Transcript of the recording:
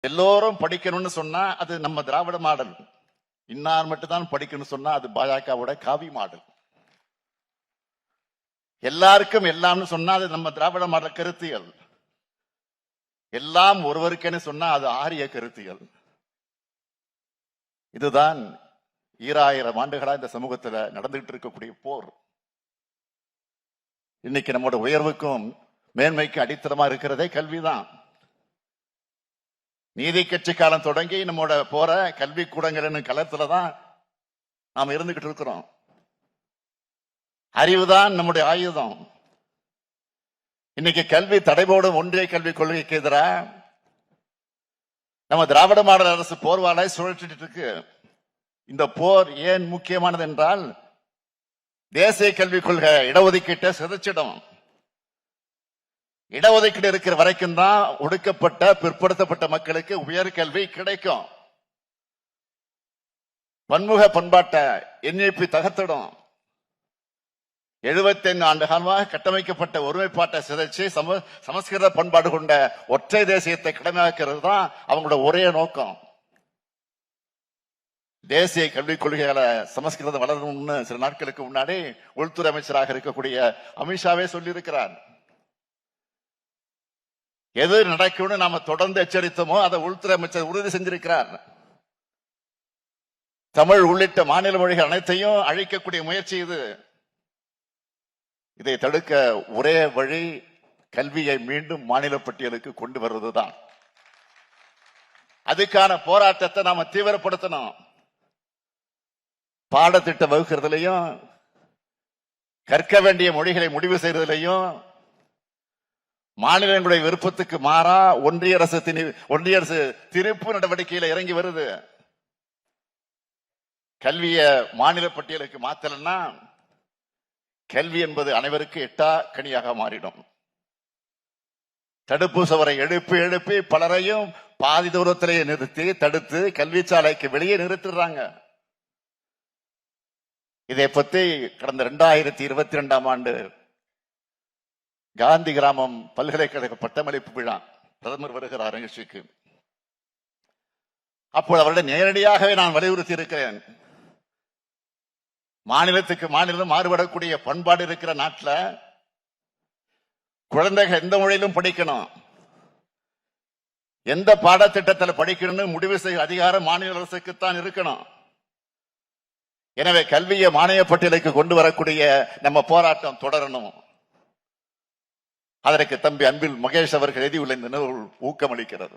எல்லோரும் படிக்கணும்னு சொன்னா அது நம்ம திராவிட மாடல். இன்னார் மட்டும் தான் படிக்கணும்னு சொன்னா அது பாஜகவோட காவி மாடல். எல்லாருக்கும் எல்லாம்னு சொன்னா அது நம்ம திராவிட மாடல் கருத்தியல். எல்லாம் ஒருவருக்கேன்னு சொன்னா அது ஆரிய கருத்தியல். இதுதான் ஈராயிரம் ஆண்டுகளா இந்த சமூகத்துல நடந்துகிட்டு இருக்கக்கூடிய போர். இன்னைக்கு நம்மோட உயர்வுக்கும் மேன்மைக்கு அடித்தளமா இருக்கிறதே கல்விதான். நீதி கட்சி காலம் தொடங்கி நம்மோட போற கல்வி கூடங்கள் களத்துல தான் நாம் இருந்துகிட்டு இருக்கிறோம். அறிவுதான் நம்முடைய ஆயுதம். இன்னைக்கு கல்வி தடைபோடும் ஒன்றிய கல்விக் கொள்கைக்கு எதிராக நம்ம திராவிட மாடல் அரசு போர்வாலை சுழற்றிட்டு இருக்கு. இந்த போர் ஏன் முக்கியமானது என்றால் தேசிய கல்விக் கொள்கை இடஒதுக்கீட்டை சிதைச்சிடும். இடஒதுக்கீடு இருக்கிற வரைக்கும் தான் ஒடுக்கப்பட்ட பிற்படுத்தப்பட்ட மக்களுக்கு உயர்கல்வி கிடைக்கும். பன்முக பண்பாட்டை என்ஐபி தகர்த்திடும். 75 ஆண்டு காலமாக கட்டமைக்கப்பட்ட ஒருமைப்பாட்டை சிதைச்சு சம சமஸ்கிருத பண்பாடு கொண்ட ஒற்றை தேசியத்தை கடமையாக்குறது தான் அவங்களோட ஒரே நோக்கம். தேசிய கல்விக் கொள்கைகளை சமஸ்கிருதம் வளரணும்னு சில நாட்களுக்கு முன்னாடி உள்துறை அமைச்சராக இருக்கக்கூடிய அமித்ஷாவே சொல்லியிருக்கிறார். எது நடக்கும்னு நாம தொடர்ந்து எச்சரித்தோமோ அதை உள்துறை அமைச்சர் உறுதி செஞ்சிருக்கிறார். தமிழ் உள்ளிட்ட மாநில மொழிகள் அனைத்தையும் அழிக்கக்கூடிய முயற்சி இது. இதை தடுக்க ஒரே வழி கல்வியை மீண்டும் மாநில பட்டியலுக்கு கொண்டு வருவதுதான். அதுக்கான போராட்டத்தை நாம தீவிரப்படுத்தணும். பாடத்திட்டம் வகுக்கிறதுலையும் கற்க வேண்டிய மொழிகளை முடிவு செய்யறதுலையும் மாநிலங்களுடைய விருப்பத்துக்கு மாறா ஒன்றிய அரசு திணி- ஒன்றிய அரசு திருப்பு நடவடிக்கையில இறங்கி வருது. கல்விய மாநில பட்டியலுக்கு மாத்தலன்னா கல்வி என்பது அனைவருக்கு எட்டா கனியாக மாறிடும். தடுப்பு சுவரை எழுப்பி எழுப்பி பலரையும் பாதி தூரத்திலேயே நிறுத்தி தடுத்து கல்வி சாலைக்கு வெளியே நிறுத்திடுறாங்க. இதை பத்தி கடந்த இரண்டாயிரத்தி இருபத்தி ரெண்டாம் ஆண்டு காந்தி கிராமம் பல்கலைக்கழக பட்டமளிப்பு விழா. பிரதமர் வருகிறார் நிகழ்ச்சிக்கு. அப்போது அவரிடம் நேரடியாகவே நான் வலியுறுத்தி இருக்கிறேன் மாநிலத்துக்கு மாநிலம் மாறுபடக்கூடிய பண்பாடு இருக்கிற நாட்டில் குழந்தைகள் எந்த மொழியிலும் படிக்கணும். எந்த பாடத்திட்டத்தில் படிக்கணும்னு முடிவு செய்ய அதிகாரம் மாநில அரசுக்குத்தான் இருக்கணும். எனவே கல்வியை மானிய பட்டியலுக்கு கொண்டு வரக்கூடிய நம்ம போராட்டம் தொடரணும். அதற்கு தம்பி அன்பில் மகேஷ் அவர்கள் எழுதியுள்ள இந்த நூல் ஊக்கமளிக்கிறது.